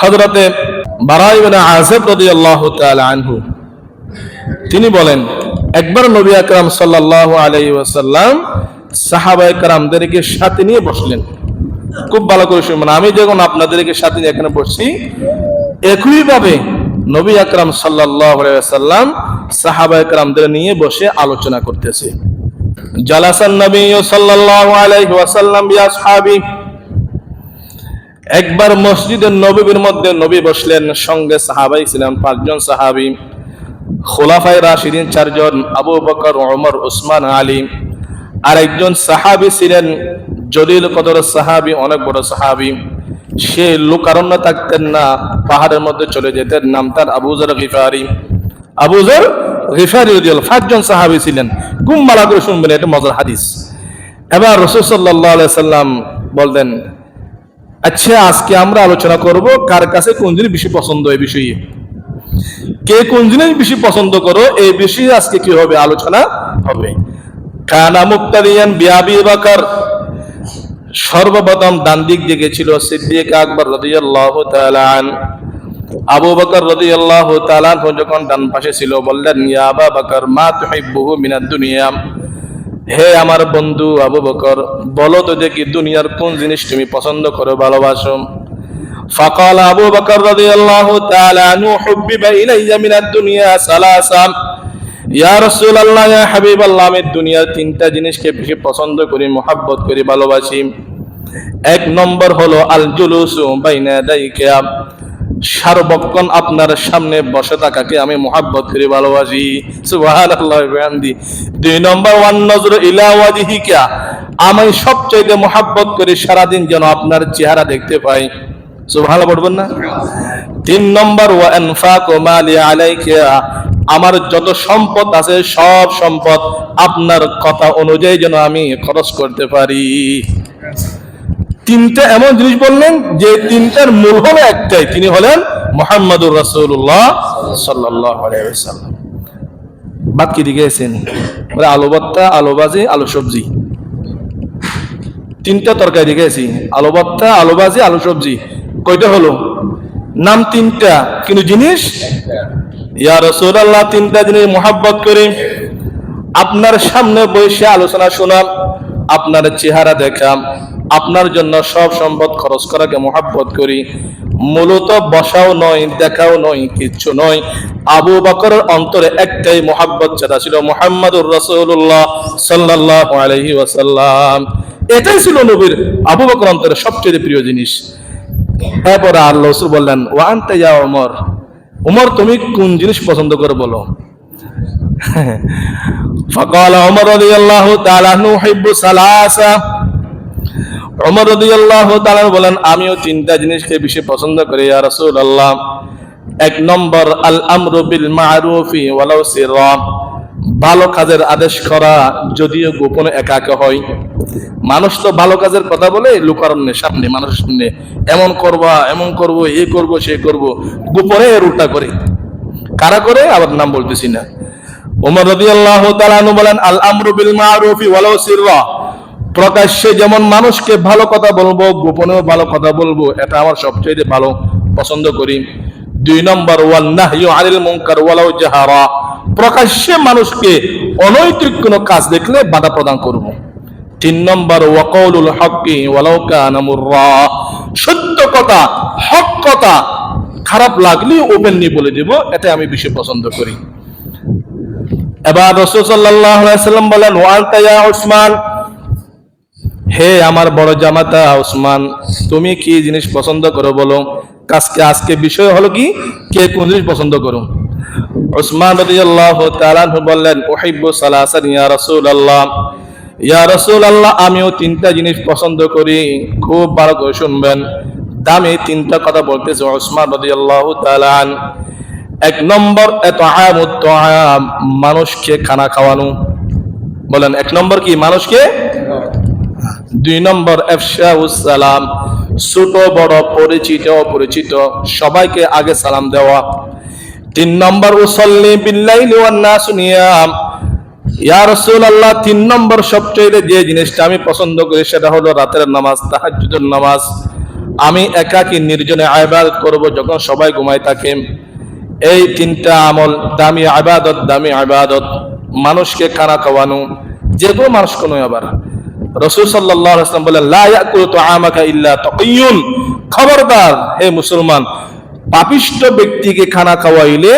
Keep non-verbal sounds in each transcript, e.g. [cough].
হজরতে আনহু, তিনি বলেন, একবার নবী আকরাম সাল্লাহ আলাই ওয়াসাল্লাম সাহাবা একরামদেরকে সাথে নিয়ে বসলেন। খুব ভালো করে শুনবেন আমি যখন আপনাদেরকে সাথে নিয়ে এখানে বসছি, একইভাবে নবী আকরাম সাল্লাহ সাল্লাম সাহাবা একরামদের নিয়ে বসে আলোচনা করতেছে। জালাসান নবী সাল্লাল্লাহু আলাইহি ওয়াসাল্লাম একবার মসজিদের নবীর মধ্যে নবী বসলেন, সঙ্গে সাহাবাই ছিলেন পাঁচজন সাহাবি। খোলাফায় রাশিদিন চারজন, আবু বকর, ওমর, উসমান, আলী। আর একজন সাহাবি ছিলেন, জলিল কদর সাহাবি, অনেক বড় সাহাবি। সে লোকারণ্য থাকতেন না, পাহাড়ের মধ্যে চলে যেতেন, নাম তার আবুজর গিফারি। আবুজর গিফারি পাঁচজন সাহাবি ছিলেন। করে শুনবেন, এটা মজার হাদিস। এবার রসুল সাল্লাহ সাল্লাম বলতেন আচ্ছা আজকে আমরা আলোচনা করব কার কাছে কোন জিনিস বেশি পছন্দ এই বিষয়ে। কে কোন জিনিস বেশি পছন্দ করো, এই বিষয়ে আজকে কি হবে আলোচনা হবে। কানা মুক্তারিয়ান বিয়াবি বাকার, সর্বপ্রথম ডান দিক দিকে ছিল সিদ্দিক আকবর রাদিয়াল্লাহু তাআলা আন। আবু বকর রাদিয়াল্লাহু তাআলা যখন ডান পাশে ছিল, বললেন, ইয়া আবা বকর, মা তুহিব্বুহু মিনাদ দুনিয়া। হে আমার বন্ধু আবু বকর বলো তো দেখি দুনিয়ার কোন জিনিস তুমি পছন্দ করো ভালোবাসো فقال أبو بكر رضي الله تعالى عنه حبب إلي من الدنيا ثلاثة ইয়া রাসূলুল্লাহ ইয়া হাবিবাল্লাহ আমি দুনিয়ার তিনটা জিনিসকে বেশি পছন্দ করি মোহাব্বত করি ভালোবাসি এক নম্বর হলো আল জুলুসু বাইনা দাইকা সার্বক্ষণ আপনার সামনে বসে থাকাকে আমি মোহাব্বত করি ভালোবাসি। সুবহানাল্লাহ দুই নম্বর, ওয়ান নজর ইলা ওয়াজহিকা। আমি সবচেয়ে মোহাব্বত করি সারাদিন যেন আপনার চেহারা দেখতে পাই। সুবহানাল্লাহ পড়বেন না? তিন নম্বর, ওয়া আনফাকু মালি আলাইকা। আমার যত সম্পদ আছে সব সম্পদ আপনার কথা অনুযায়ী যেন আমি খরচ করতে পারি। তিনটা এমন জিনিস বললেন যে তিনটার মূল হলো একটাই। তিনি হলেন মোহাম্মদুর আলাইহি ওয়াসাল্লাম। বাদ কি দিকে বলে আলু ভর্তা, আলু ভাজি, আলু সবজি। তিনটা তরকারি দিকে গেছি। আলু ভর্তা, আলু ভাজি, আলু সবজি। কয়টা হলো? নাম তিনটা। কিন্তু জিনিস? ইয়া রসুল রাসূলুল্লাহ, তিনটা জিনিস মোহাব্বত করি। আপনার সামনে বসে আলোচনা শোনাম আপনার চেহারা দেখাম আপনার জন্য সব সম্পদ খরচ করাকে মোহাব্বত করি মূলত বসাও নয় দেখাও নয় কিচ্ছু নয় আবু বকরের অন্তরে একটাই মোহাব্বত যেটা ছিল মোহাম্মদুর রসুল্লাহ সাল্লাহ আলহি ওয়াসাল্লাম এটাই ছিল নবীর আবু বকর অন্তরে সবচেয়ে প্রিয় জিনিস এরপরে আল্লাহ রসুল বললেন ওয়ান্তে যা ওমর ওমর তুমি কোন জিনিস পছন্দ করে বলো [laughs] فقال عمر رضي الله تعالى عنه يحب ثلاثه অমর রদিয়াল্লাহ বলেন, আমিও তিনটা জিনিসকে বেশি পছন্দ করি আর রসুল আল্লাহ এক নম্বর আল আমরু বিল মারুফি ওয়ালাউ সিরাম ভালো কাজের আদেশ করা যদিও গোপনে একা হয়। মানুষ তো ভালো কাজের কথা বলে, লুকারণ্যে সামনে, মানুষের সামনে। এমন করবা, এমন করব, এ করব, সে করব, গোপনে রুটা করে। কারা করে? আবার নাম বলতেছি না। ওমর রদিয়াল্লাহ তালানু বলেন আল আমরু বিল মারুফি ওয়ালাউ সিরাম প্রকাশ্যে যেমন মানুষকে ভালো কথা বলব, গোপনেও ভালো কথা বলব, এটা আমার সবচেয়ে ভালো পছন্দ করি। দুই নম্বর ওয়াল মুনকার ওয়ালাউ জাহারা। প্রকাশ্যে মানুষকে অনৈতিক কোনো কাজ দেখলে বাধা প্রদান করব। তিন নম্বর ওয়াকাউলুল হক্কি ওয়ালাউ কানা মুররা। সত্য কথা, হক কথা খারাপ লাগলে ওপেনলি বলে দেব, এটা আমি বেশি পছন্দ করি। এবার রসুল আলাইহি সাল্লাম বলেন ওয়ান্তা ইয়া উসমান হে আমার বড় জামাতা উসমান, তুমি কি জিনিস পছন্দ করো বলো? আজকে আজকে বিষয় হলো কি? কে কোন জিনিস পছন্দ করো উসমান রাদিয়াল্লাহু তাআলা বললেন, উহিব্বু সালাসান ইয়া রাসূলুল্লাহ। ইয়া রাসূলুল্লাহ, আমিও তিনটা জিনিস পছন্দ করি। খুব ভালো করে শুনবেন। দামি তিনটা কথা বলতেছে উসমান রাদিয়াল্লাহু তাআলা এক নম্বর এত মানুষকে খানা খাওয়ানো। বলেন, এক নম্বর কি? মানুষকে দুই নম্বর সালাম। ছোট, বড়, পরিচিত, অপরিচিত, সবাইকে আগে সালাম দেওয়া। তিন নম্বর, উসল্লি বিল্লাইলি ওয়ান নাস নিয়াম। ইয়া রাসূলুল্লাহ, তিন নম্বর সবচেয়ে যে জিনিসটা আমি পছন্দ করি, সেটা হলো রাতের নামাজ, তাহাজ্জুদের নামাজ। আমি একাকী নির্জনে আবাদত করব যখন সবাই ঘুমায় থাকে। এই তিনটা আমল, দামি আবাদত দামি আবাদত। মানুষকে খানা খাওয়ানো, যে কোনো মানুষ কোনো আবার রসুল সাল্লাহ আসলাম বলে তো খবরদার, হে মুসলমান পাপিষ্ট ব্যক্তিকে খানা খাওয়াইলে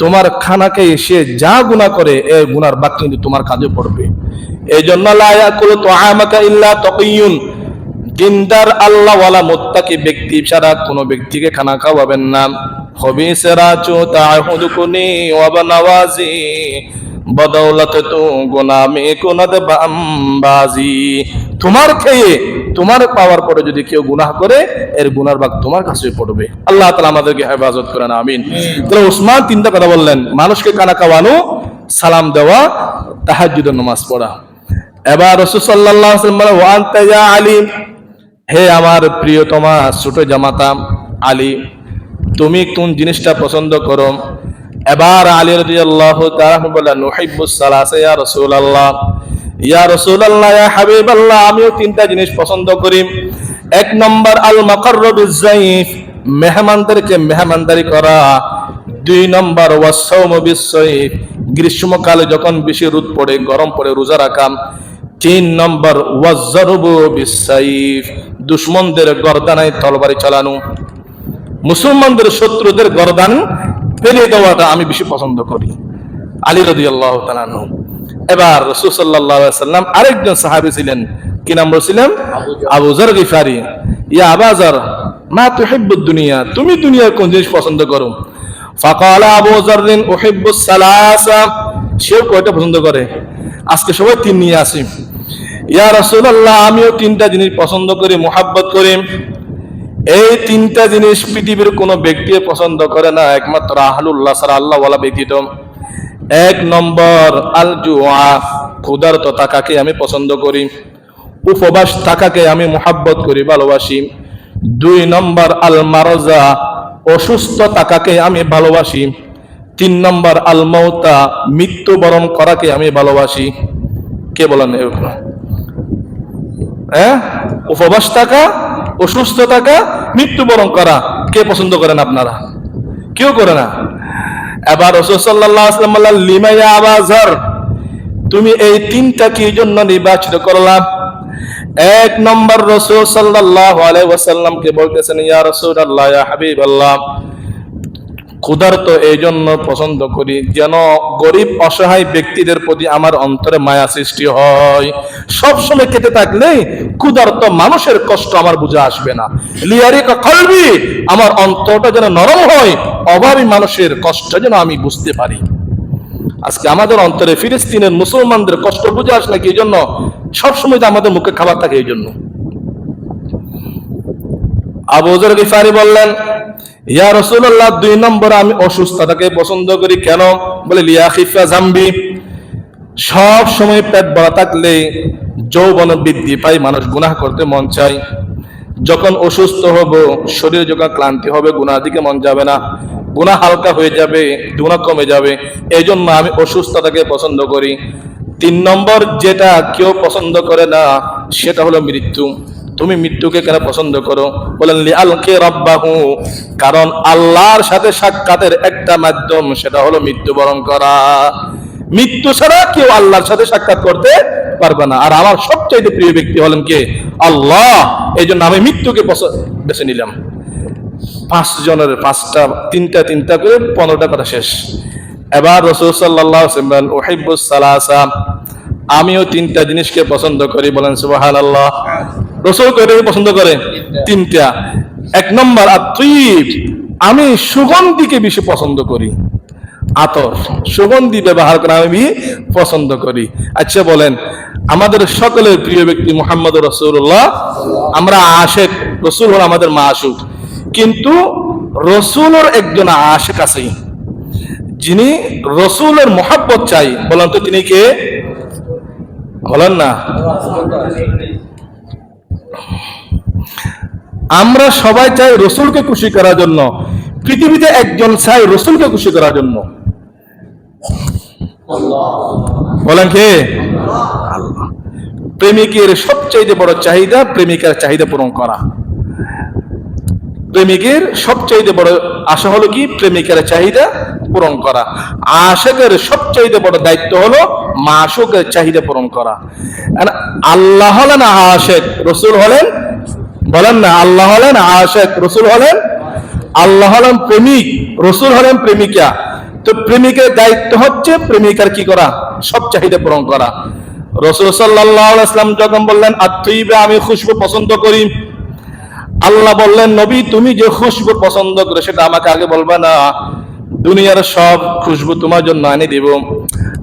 তোমার খানাকে যা গুণা করে এই গুনার বাক কিন্তু তোমার কাজে পড়বে। এই জন্য তো ইল্লা তকইয়ুন দিনদার আল্লাহওয়ালা মোত্তাকি ব্যক্তি ছাড়া কোনো ব্যক্তিকে খানা খাওয়াবেন না। খবিসেরা চো তাহুদুকুনি ওয়াবানাওয়াজি বদৌলত তু গোনামে কোনাদ বাম্বাজি। তোমার খেয়ে তোমার পাওয়ার পরে যদি কেউ গুনাহ করে এর গুনার ভাগ তোমার কাছে পড়বে। আল্লাহ তালা আমাদেরকে হেফাজত করেন আমিন। তাহলে উসমান তিনটা কথা বললেন। মানুষকে কানা খাওয়ানো সালাম দেওয়া তাহাজ্জুদের নামাজ পড়া। এবার রসুল সাল্লাহ ওয়ান তাজা আলী? হে আমার প্রিয়তমা ছোট জামাতা আলী তুমি কোন জিনিসটা পছন্দ করো? এবার আলী বললেন নুহিব্বুস সালাসা, ইয়া রাসূলুল্লাহ, ইয়া ইয়া হাবিবাল্লাহ, আমিও তিনটা জিনিস পছন্দ করি। এক নম্বর আল মাকাররুবিজ জাইফ মেহমানদেরকে মেহমানদারি করা। দুই নম্বর ওয়াসাউমু বিসসাইফ, গ্রীষ্মকালে যখন বেশি রোদ পড়ে, গরম পড়ে, রোজা রাখা। তিন নম্বর ওয়াজ্জারুবু বিসাইফ দুশ্মনদের গর্দানায় তলবারি চালানো। মুসলমানদের শত্রুদের গর্দান ফেলে দেওয়াটা আমি বেশি পছন্দ করি। আলী রদি আল্লাহ এবার রসুল সাল্লাহ সাল্লাম আরেকজন সাহাবি ছিলেন। কি নাম বলছিলেন? আবু জর। গিফারি। ইয়া আবাজার মা তুহিব্বুদ দুনিয়া তুমি দুনিয়ার কোন জিনিস পছন্দ করো? ফাকালা আবু জাররিন উহিব্বুস সালাসা। সেও কয়টা পছন্দ করে? আজকে সবাই তিন নিয়ে আসি। ইয়া রাসূলুল্লাহ আমিও তিনটা জিনিস পছন্দ করি মোহাব্বত করি। এই তিনটা জিনিস পৃথিবীর কোনো ব্যক্তি পছন্দ করে না, একমাত্র আহলুল্লাহ সারা আল্লাহ ওয়ালা ব্যতীত। এক নম্বর আল জুয়া ক্ষুধার্ত থাকাকে আমি পছন্দ করি। উপবাস থাকাকে আমি মোহাব্বত করি, ভালোবাসি। দুই নম্বর আল মারজা অসুস্থ থাকাকে আমি ভালোবাসি। তিন নম্বর আল মৌতা মৃত্যুবরণ করাকে আমি ভালোবাসি। কে বলেন? হ্যাঁ? উপবাস থাকা অসুস্থ থাকা মৃত্যুবরণ করা। কে পছন্দ করেন আপনারা? কেউ করে না। এবার লিমাইয়া আবাজার তুমি এই তিনটা কি জন্য নির্বাচিত করলাম এক নম্বর রসুল সাল্লাহ আলাই ওয়াসাল্লামকে বলতেছেন, ইয়া রসুল আল্লাহ হাবিব আল্লাহ ক্ষুধার্ত এই জন্য পছন্দ করি যেন গরিব অসহায় ব্যক্তিদের প্রতি আমার অন্তরে মায়া সৃষ্টি হয়। সব সময় কেটে থাকলে ক্ষুধার্ত মানুষের কষ্ট আমার বুঝে আসবে না। লিয়ারি কলবি, আমার অন্তরটা যেন নরম হয়, অভাবী মানুষের কষ্ট যেন আমি বুঝতে পারি। আজকে আমাদের অন্তরে ফিলিস্তিনের মুসলমানদের কষ্ট বুঝে আসে নাকি এই জন্য সবসময় তো আমাদের মুখে খাবার থাকে এই জন্য। আবু গিফারি বললেন ইয়া রাসূলুল্লাহ, দুই নম্বর আমি অসুস্থতাকে পছন্দ করি কেন? বলে, লিয়া খিফা জাম্বি। সব সময় পেট ভরা থাকলে যৌবন বৃদ্ধি পাই মানুষ গুনাহ করতে মন চায়। যখন অসুস্থ হব, শরীরে যখন ক্লান্তি হবে গুনার দিকে মন যাবে না। গুনাহ হালকা হয়ে যাবে, গুনাহ কমে যাবে। এই জন্য আমি অসুস্থতাকে পছন্দ করি। তিন নম্বর, যেটা কেউ পছন্দ করে না, সেটা হলো মৃত্যু। তুমি মৃত্যুকে কেন পছন্দ করো? বলেন লি আলকে রব্বাহু। কারণ আল্লাহর সাথে সাক্ষাতের একটা মাধ্যম, সেটা হলো মৃত্যুবরণ করা। মৃত্যু ছাড়া কেউ আল্লাহর সাথে সাক্ষাৎ করতে পারবে না। আর আমার সবচাইতে প্রিয় ব্যক্তি হলেন কে? আল্লাহ। এই জন্য আমি মৃত্যুকে বেছে নিলাম। পাঁচ জনের পাঁচটা, তিনটা তিনটা করে পনেরোটা কথা শেষ। এবার রসুল সাল্লাহ সালাসা। আমিও তিনটা জিনিসকে পছন্দ করি। বলেন সুবাহান আল্লাহ রসুল কয়টাকে পছন্দ করে? তিনটা। এক নম্বর আর আমি সুগন্ধিকে বেশি পছন্দ করি। আতর সুগন্ধি ব্যবহার করা আমি পছন্দ করি। আচ্ছা বলেন আমাদের সকলের প্রিয় ব্যক্তি মোহাম্মদ রসুল্লাহ আমরা আশেক রসুল হল আমাদের মা আশুক কিন্তু রসুলের একজন আশেক আছে। যিনি রসুলের মহাব্বত চাই। বলেন তো তিনি কে? বলেন না। আমরা সবাই চাই রসুলকে খুশি করার জন্য। পৃথিবীতে একজন চাই রসুলকে খুশি করার জন্য। বলেন কে? প্রেমিকের সবচাইতে বড় চাহিদা প্রেমিকার চাহিদা পূরণ করা। প্রেমিকের সবচাইতে বড় আশা হলো কি? প্রেমিকার চাহিদা পূরণ করা। আশেকের সবচাইতে বড় দায়িত্ব হলো মাসুকের চাহিদা পূরণ করা। আল্লাহ হলেন আশেক, রসুল হলেন বলেন না, আল্লাহ হলেন আশেক, রসুল হলেন আল্লাহ হলেন প্রেমিক, রসুল হলেন প্রেমিকা। তো প্রেমিকের দায়িত্ব হচ্ছে প্রেমিকার কি করা? সব চাহিদা পূরণ করা। রসুল সাল্লাম যখন বললেন আত্মীবে আমি খুশবু পছন্দ করি। আল্লাহ বললেন, নবী, তুমি যে খুশবু পছন্দ করে, সেটা আমাকে আগে বলবে না। দুনিয়ার সব খুশবু তোমার জন্য আনি দিব।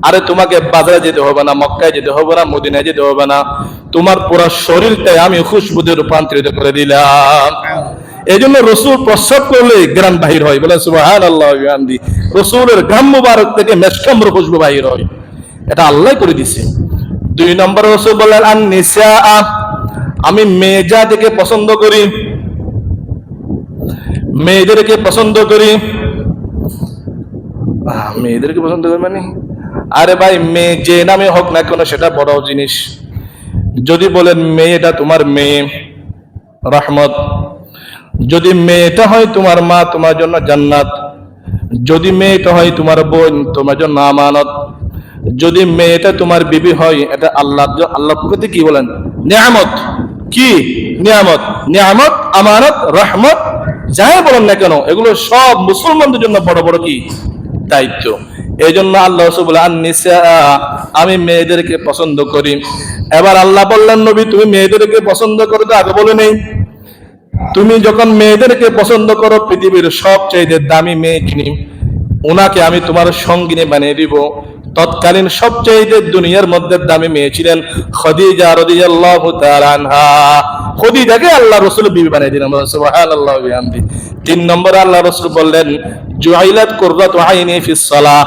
আরে, তোমাকে বাজারে যেতে হবে না, মক্কায় যেতে হবে না, মদিনায় যেতে হবে না। তোমার পুরো শরীরটাই আমি খুশবুতে রূপান্তরিত করে দিলাম। এই জন্য রসুল প্রস্রাব করলে গ্রাম বাহির হয়। বলে সুবাহান আল্লাহ। রসুলের গ্রাম মুবারক থেকে মেসকাম্র খুশবু বাহির হয়। এটা আল্লাহ করে দিছে। দুই নম্বর রসুল বললেন আন নিসা আমি মেজা জাতিকে পছন্দ করি। মেয়েদেরকে পছন্দ করি। মেয়েদেরকে পছন্দ করি মানে? আরে ভাই, মেয়ে যে নামে হোক না কেন, সেটা বড় জিনিস। যদি বলেন, মেয়েটা তোমার মেয়ে, রহমত। যদি মেয়েটা হয় তোমার মা, তোমার জন্য জান্নাত। যদি মেয়েটা হয় তোমার বোন, তোমার জন্য আমানত। যদি মেয়েটা তোমার বিবি হয়, এটা আল্লাহ আল্লাহ প্রকৃতি কি বলেন? নিয়ামত। কি? নিয়ামত। নিয়ামত, আমানত, রহমত, যাই বলেন না কেন, এগুলো সব মুসলমানদের জন্য বড় বড় কি? দায়িত্ব। এই জন্য আল্লাহ আমি মেয়েদেরকে পছন্দ করি। এবার আল্লাহ বললেন, নবী, তুমি মেয়েদেরকে পছন্দ করো তো আগে বলে নেই। তুমি যখন মেয়েদেরকে পছন্দ করো, পৃথিবীর সবচেয়ে দামি মেয়ে কিনি ওনাকে আমি তোমার সঙ্গিনী বানিয়ে দিব। তৎকালীন সবচাইতে দুনিয়ার মধ্যে দামি মেয়ে ছিলেন খদিজা রাদিয়াল্লাহু তাআলা আনহা। খদিজাকে আল্লাহ রাসূল বিবি বানিয়ে দিলেন। সুবহানাল্লাহি ওয়া বিহামদি। তিন নম্বরে আল্লাহ রাসূল বললেন জুআইলাত কুররাতু আইনি ফিস সালাহ।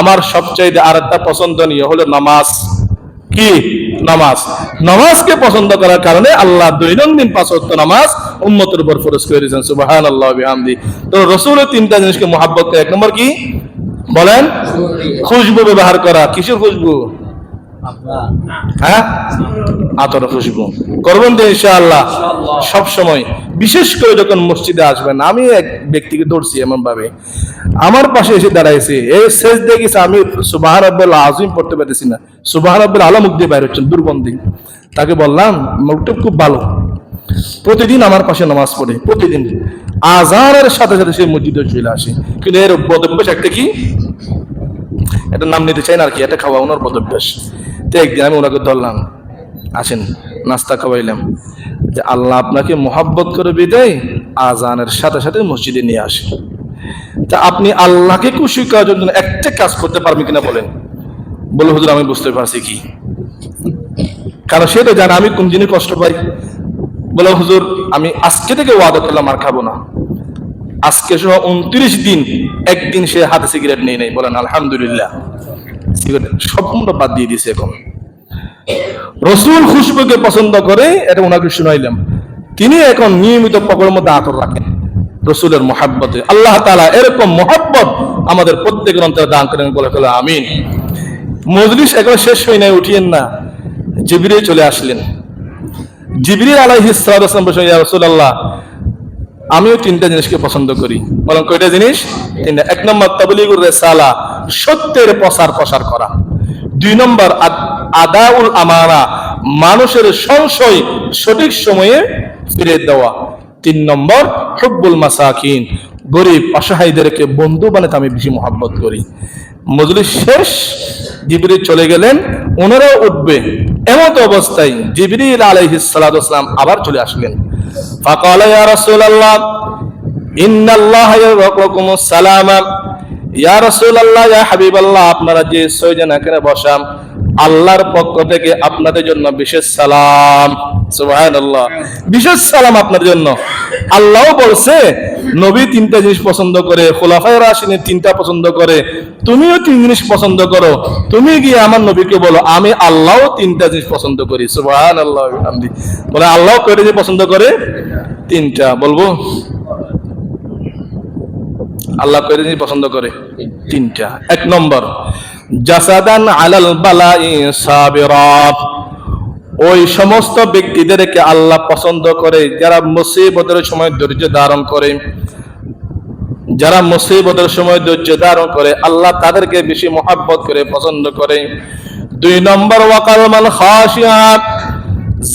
আমার সবচাইতে আরেকটা পছন্দনীয় হলো নামাজ। কি? নামাজ। নামাজকে পছন্দ করার কারণে আল্লাহ দৈনন্দিন পাঁচ ওয়াক্ত নামাজ উম্মতের উপর ফরজ করে দিয়েছেন। সুবাহান আল্লাহ বিহামদি। তো রসুলের তিনটা জিনিসকে মোহাব্বত। এক নম্বর কি? বলেন, খুশবু ব্যবহার করা, কিসের খুশবু? হ্যাঁ? আতর খুশবু। করবেন তো ইনশাআল্লাহ, সব সময়। বিশেষ করে যখন মসজিদে আসবেন, আমি এক ব্যক্তিকে ধরছি এমন ভাবে আমার পাশে এসে দাঁড়াইছে এই শেষ দেখেছে আমি সুবাহ আব্দুল আজিম পড়তে পারতেছি না। সুবাহ আব্দুল আলম মুখ দিয়ে বাইর হচ্ছেন, দুর্গন্ধি। তাকে বললাম, মুখটা খুব ভালো। প্রতিদিন আমার পাশে নামাজ পড়ে, প্রতিদিন। আজানের সাথে সাথে সে মসজিদে চলে আসে। কিন্তু এর বদভ্যাস একটা কি? এটা নাম নিতে চাই না আর কি এটা খাওয়া, ওনার বদভ্যাস। তো একদিন আমি ওনাকে ধরলাম, আসেন, নাস্তা খাওয়াইলাম। যে আল্লাহ আপনাকে মোহাব্বত করে বিদায়, আজানের সাথে সাথে মসজিদে নিয়ে আসে তা আপনি আল্লাহকে খুশি করার জন্য একটা কাজ করতে পারবেন কিনা বলেন? বলে হুজুর, আমি বুঝতে পারছি কি? কারণ সেটা জানে আমি কোন জিনিস কষ্ট পাই। বলে, হুজুর, আমি আজকে থেকে ওয়াদা করলাম আর খাব না। আজকে সহ উনত্রিশ দিন, একদিন সে হাতে সিগারেট নিয়ে নেই। বলেন, আলহামদুলিল্লাহ। সিগারেট সম্পূর্ণ বাদ দিয়ে দিছে এখন। রসুল খুশবুকে পছন্দ করে, এটা ওনাকে শুনাইলাম। তিনি এখন নিয়মিত পকের মধ্যে আতর রাখেন রসুলের মহাব্বতে। আল্লাহ তালা এরকম মহাব্বত আমাদের প্রত্যেক অন্তরে দান করেন, বলে ফেলে, আমিন। মজলিস এখন শেষ হয়ে নাই, উঠিয়েন না। জিবিরে চলে আসলেন। জিবরিল আলাইহিস সালাম বসে রাসূলুল্লাহ, আমিও তিনটা জিনিসকে পছন্দ করি। বলেন কয়টা জিনিস? তিনটা। এক নম্বর, তাবলিগুর রেসালা, সত্যের প্রসার প্রসার করা। দুই নম্বর আদাউল আমানা, মানুষের সংশয় সঠিক সময়ে ফিরে দেওয়া। তিন নম্বর, হব্বুল মাসাকিন, গরিব, অসহায়দেরকে বন্ধু বানাতে আমি বেশি মহাব্বত করি। মজলিস শেষ, জিবরিল চলে গেলেন, ওনারাও উঠবে। এমত অবস্থায় জিবরিল আলাইহিস সালাতু সালাম আবার চলে আসলেন। ফাকালা, ইয়া রাসূলুল্লাহ, ইন্নাল্লাহ ইয়ারাকুমুস সালামা। ইয়া রাসূলুল্লাহ, ইয়া হাবিবাল্লাহ, আপনারা যে ছয়জন এখানে বসাম আল্লাহর পক্ষ থেকে আপনাদের জন্য বিশেষ সালাম। সুবহানাল্লাহ। বিশেষ সালাম আপনাদের জন্য। আল্লাহ বলছে নবী তিনটা জিনিস পছন্দ করে, খোলাফায়ে রাশিদিন তিনটা পছন্দ করে, তুমিও তিন জিনিস পছন্দ করো। তুমি গিয়ে আমার নবীকে বলো, আমি আল্লাহও তিনটা জিনিস পছন্দ করি। সুবহানাল্লাহ, বিহামদি। বলে, আল্লাহ কয়টা জিনিস পছন্দ করে? তিনটা। বলব? আল্লাহ কয়টা জিনিস পছন্দ করে? তিনটা। এক নম্বর, জাসাদান আলাল বালাই সাবিরাত। ওই সমস্ত ব্যক্তিদেরকে আল্লাহ পছন্দ করে, যারা মুসিবতের সময় ধৈর্য ধারণ করে, যারা মুসিবতের সময় ধৈর্য ধারণ করে, আল্লাহ তাদেরকে বেশি মহাব্বত করে, পছন্দ করে। দুই নম্বর ওয়াকালমান খাসিয়াত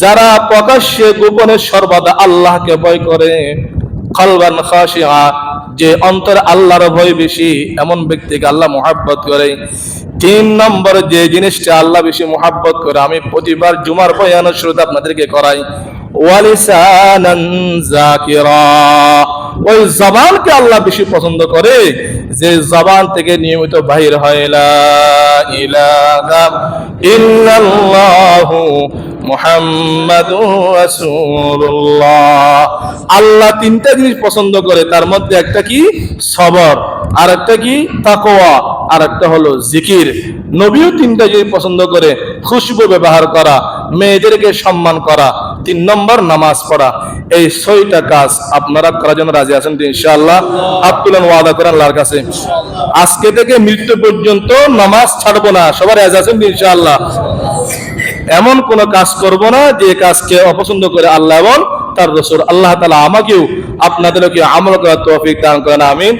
যারা প্রকাশ্যে গোপনে সর্বদা আল্লাহকে ভয় করে খালবান খাসিয়া যে অন্তর আল্লাহর ভয় বেশি, এমন ব্যক্তিকে আল্লাহ মহাব্বত করে। তিন নম্বর যে জিনিসটা আল্লাহ বেশি মোহাব্বত করে, আমি প্রতিবার জুমার বয়ান শুরুতে আপনাদেরকে করাই। ওই জবানকে আল্লাহ বেশি পছন্দ করে, যে জবান থেকে নিয়মিত বাহির হয় আল্লাহ তিনটা জিনিস পছন্দ করে, তার মধ্যে একটা কি? সবর, আর একটা কি? তাকোয়া আর একটা হলো জিকির। নবীও তিনটা জিনিস পছন্দ করে, খুশবু ব্যবহার করা, মেয়েদেরকে সম্মান করা, তিন নম্বর নামাজ পড়া। এই ছয়টা কাজ আপনারা করার জন্য রাজি আছেন ইনশাআল্লাহ? তুলেন ওয়াদা করেন আল্লাহর কাছে। আজকে থেকে মৃত্যু পর্যন্ত নামাজ ছাড়বো না সবার রাজি আছেন ইনশাআল্লাহ? এমন কোন কাজ করব না যে কাজকে অপছন্দ করে আল্লাহ এবং তার রসুল। আল্লাহ তালা আমাকেও আপনাদেরকে আমল করার তৌফিক দান করেন, আমিন।